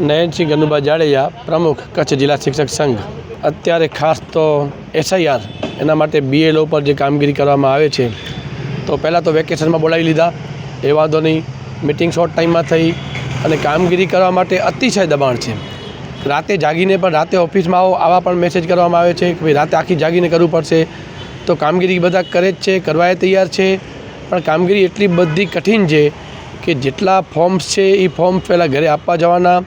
નયનસિંહ ગનુભા જાડેજા પ્રમુખ કચ્છ જિલ્લા શિક્ષક સંઘ. અત્યારે ખાસ તો એસઆઈઆર, એના માટે બીએલઓ પર જે કામગીરી કરવામાં આવે છે, તો પહેલાં તો વેકેશનમાં બોલાવી લીધા. એ વાંધો નહીં મિટિંગ શોર્ટ ટાઈમમાં થઈ અને કામગીરી કરવા માટે અતિશય દબાણ છે. રાતે જાગીને પણ રાતે ઓફિસમાં આવો, આવા પણ મેસેજ કરવામાં આવે છે કે ભાઈ રાતે આખી જાગીને કરવું પડશે. તો કામગીરી બધા કરે જ છે, કરવાએ તૈયાર છે. પણ કામગીરી એટલી બધી કઠિન છે કે જેટલા ફોર્મ્સ છે એ ફોર્મ પહેલાં ઘરે આપવા જવાના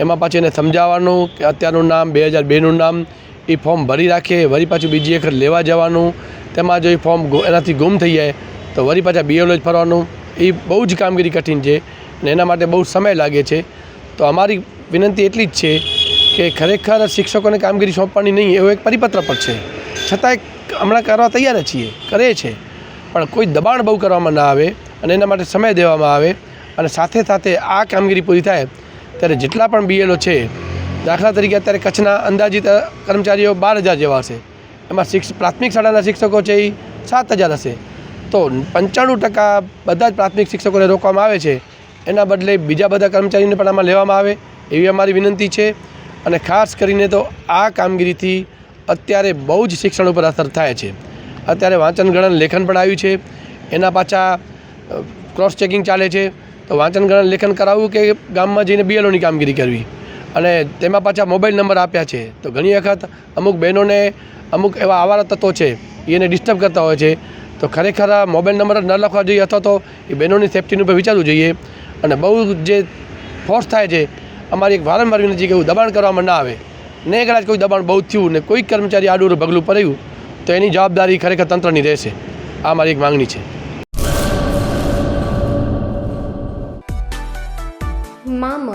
એમાં પાછી એને સમજાવવાનું કે અત્યારનું નામ, બે હજાર બેનું નામ, એ ફોર્મ ભરી રાખે, વળી પાછું બીજી વખત લેવા જવાનું. તેમાં જો એ ફોર્મ એનાથી ગુમ થઈ જાય, તો વળી પાછા બીએલઓ જ ફરવાનું. એ બહુ જ કામગીરી કઠિન છે અને એના માટે બહુ સમય લાગે છે. તો અમારી વિનંતી એટલી જ છે કે ખરેખર શિક્ષકોને કામગીરી સોંપવાની નહીં, એવો એક પરિપત્ર પણ છે. છતાંય હમણાં કરવા તૈયાર છીએ, કરે છે. પણ કોઈ દબાણ બહુ કરવામાં ના આવે અને એના માટે સમય દેવામાં આવે અને સાથે સાથે આ કામગીરી પૂરી થાય ત્યારે જેટલા પણ બીએલઓ છે, દાખલા તરીકે અત્યારે કચ્છના અંદાજિત કર્મચારીઓ બાર હજાર જેવા હશે. એમાં શિક્ષ, પ્રાથમિક શાળાના શિક્ષકો છે એ સાત હજાર હશે. તો પંચાણું ટકા બધા જ પ્રાથમિક શિક્ષકોને રોકવામાં આવે છે. એના બદલે બીજા બધા કર્મચારીઓને પણ આમાં લેવામાં આવે, એવી અમારી વિનંતી છે. અને ખાસ કરીને તો આ કામગીરીથી અત્યારે બહુ જ શિક્ષણ ઉપર અસર થાય છે. અત્યારે વાંચન, ગણન, લેખન પણ આવ્યું છે. એના પાછા ક્રોસ ચેકિંગ ચાલે છે. તો વાંચન, ગણન, લેખન કરાવવું કે ગામમાં જઈને બીએલઓની કામગીરી કરવી? અને તેમાં પાછા મોબાઈલ નંબર આપ્યા છે. તો ઘણી વખત અમુક બહેનોને અમુક એવા આવારા તત્વો છે એને ડિસ્ટર્બ કરતા હોય છે. તો ખરેખર આ મોબાઈલ નંબર ન લખવા જોઈએ અથવા તો એ બહેનોની સેફ્ટીનું ઉપર વિચારવું જોઈએ. અને બહુ જે ફોર્સ થાય છે, અમારી એક વારંવાર વિનંતી કે એવું દબાણ કરવામાં ના આવે. ને કદાચ કોઈ દબાણ બહુ થયું ને કોઈ કર્મચારી આડું પગલું પડ્યું તો એની જવાબદારી ખરેખર તંત્રની રહેશે. આ મારી એક માંગણી છે.